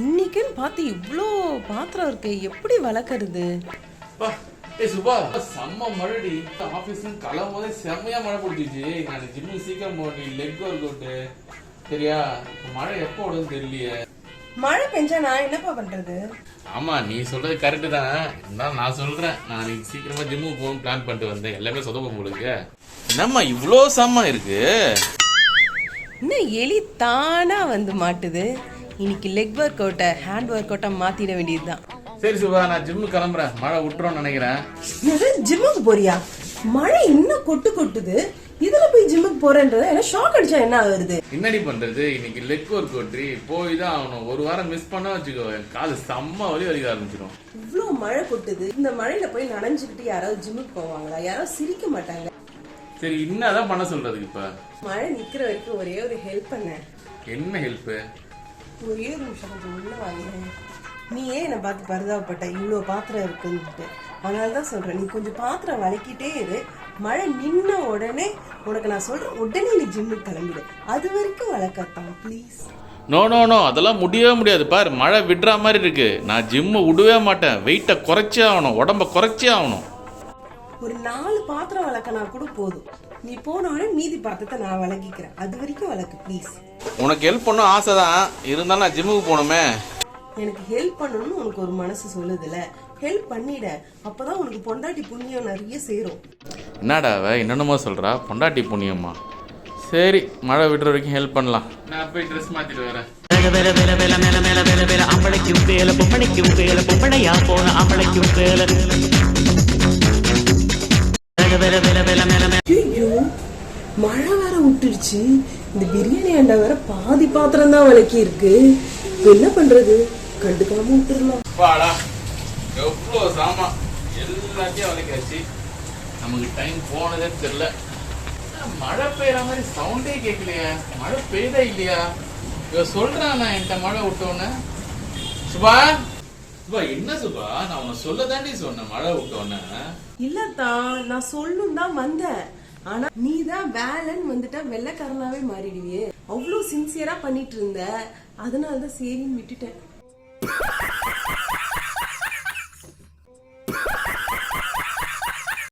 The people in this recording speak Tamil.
இன்னைக்குன்னு பார்த்து இவ்வளோ பாத்திரம் இருக்கு எப்படி வளர்க்கறது? ஏய் சுபா செம்ம மழைடி. ஆபீஸ் கிளம்பும் போதே செம்மையா மழை பிடிச்சிச்சு நான் ஜிம்முக்கு சீக்கிரம் போகணும் நீ லெக் ஒர்க் அவுட்டு சரியா? மழை எப்போ விடுன்னு தெரியலையே. மழை பெஞ்சா நான் என்னப்பா பண்றது? ஆமா நீ சொல்றது கரெக்டு தான். இருந்தாலும் நான் சொல்றேன். நான் நீ சீக்கிரமா ஜிம்முக்கு போகணும்னு பிளான் பண்ணிட்டு வந்தேன். எல்லாமே சொதப்ப உங்களுக்கு என்னம்மா இவ்வளோ சாமான் இருக்கு? என்ன எலி தானா வந்து மாட்டுது. இன்னைக்கு லெக் ஒர்க் அவுட்டை ஹேண்ட் ஒர்க் அவுட்டை மாத்திட வேண்டியதுதான். சரி சுபா நான் ஜிம்முக்கு கிளம்புறேன். மழை விட்டுறோம்னு நினைக்கிறேன். ஜிம்முக்கு போறியா? மழை இன்னும் கொட்டு கொட்டுது. இதுல போய் ஜிம்முக்கு போறேன்றது என்ன ஷாக் அடிச்சா என்ன ஆகுது என்னடி பண்றது? இன்னைக்கு லெக் ஒர்க் அவுட்ரி போய் தான் ஆகணும். ஒரு வாரம் மிஸ் பண்ணா வச்சுக்கோ. என் காலு செம்ம வலி வலிக்க ஆரம்பிச்சிடும் இவ்வளோ மழை கொட்டுது. இந்த மழையில போய் நனைஞ்சுக்கிட்டு யாராவது ஜிம்முக்கு போவாங்களா? யாராவது சிரிக்க மாட்டாங்க. சரி என்னதான் பண்ண சொல்றதுக்கு இப்ப? மழை நிக்கிற வரைக்கும் ஒரே ஒரு ஹெல்ப் பண்ண என்ன ஹெல்ப் ஒரே நிமிஷம் கொஞ்சம் உள்ள வாங்க நீ ஏன் என்னை பார்த்து பரிதாபப்பட்ட? இவ்வளோ பாத்திரம் இருக்குன்னுட்டு. அதனால தான் சொல்றேன் நீ கொஞ்சம் பாத்திரம் வளக்கிட்டே இரு. மழை நின்ன உடனே உனக்கு நான் சொல்றேன் உடனே நீ ஜிம்முக்கு கிளம்பிடு. அது வரைக்கும் வளர்க்கத்தான் ப்ளீஸ் நோ நோ நோ அதெல்லாம் முடியவே முடியாது. பாரு மழை விடுற மாதிரி இருக்கு. நான் ஜிம்மை விடவே மாட்டேன். வெயிட்டை குறைச்சே ஆகணும் உடம்ப குறைச்சே ஆகணும். ஒரு நாலு பாத்திரம் வளர்க்கனா கூட போதும். நீ போன உடனே மீதி பாத்திரத்தை நான் வளர்க்கிக்கிறேன் அது வரைக்கும் வளர்க்கு ப்ளீஸ் உனக்கு ஹெல்ப் பண்ணும் ஆசை தான் இருந்தாலும் நான் ஜிம்முக்கு போகணுமே. எனக்கு ஹெல்ப் பண்ணணும்னு உனக்கு ஒரு மனசு சொல்லுதுல. ஹெல்ப் பண்ணிட. அப்பதான் உனக்கு பொண்டாட்டி புண்ணியம் நிறைய சேரும். என்னடா அவ? என்னென்னமோ சொல்றா. பொண்டாட்டி புண்ணியம்மா. சரி மழை விடுற வரைக்கும் ஹெல்ப் பண்ணலாம். நான் போய் ட்ரெஸ் மாத்திட்டு வரேன். வேல வேல வேல மேல மேல வேல வேல. அம்பளைக்கும் வேல பொம்பளைக்கும் வேல பொம்பளையா போன அம்பளைக்கும் வேல. மழை வேற விட்டுடுச்சு. இந்த பிரியாணி அண்டா வேற பாதி பாத்திரம் தான் விளக்கி இருக்கு. இப்ப என்ன பண்றது? கண்டுக்காம விட்டுறலாம். வாடா எவ்வளோ சாமான் எல்லாத்தையும் வளைக்காச்சு நமக்கு டைம் போனதே தெரியல. மழை பெய்யற மாதிரி சவுண்டே கேட்கலையா மழை பெய்தா இல்லையா? இவ சொல்றான் நான் என்கிட்ட மழை விட்டோன்னு. சுபா சுபா என்ன சுபா? நான் உன சொல்ல தாண்டி சொன்னேன் மழை விட்டோன்னு. இல்லத்தான் நான் சொல்லும் தான் வந்தேன். ஆனா நீ தான் வேலன் வந்துட்டா வெள்ளைக்காரனாவே மாறிடுவியே. அவ்வளவு சின்சியரா பண்ணிட்டு இருந்த. அதனாலதான் சரின்னு விட்டுட்டேன்.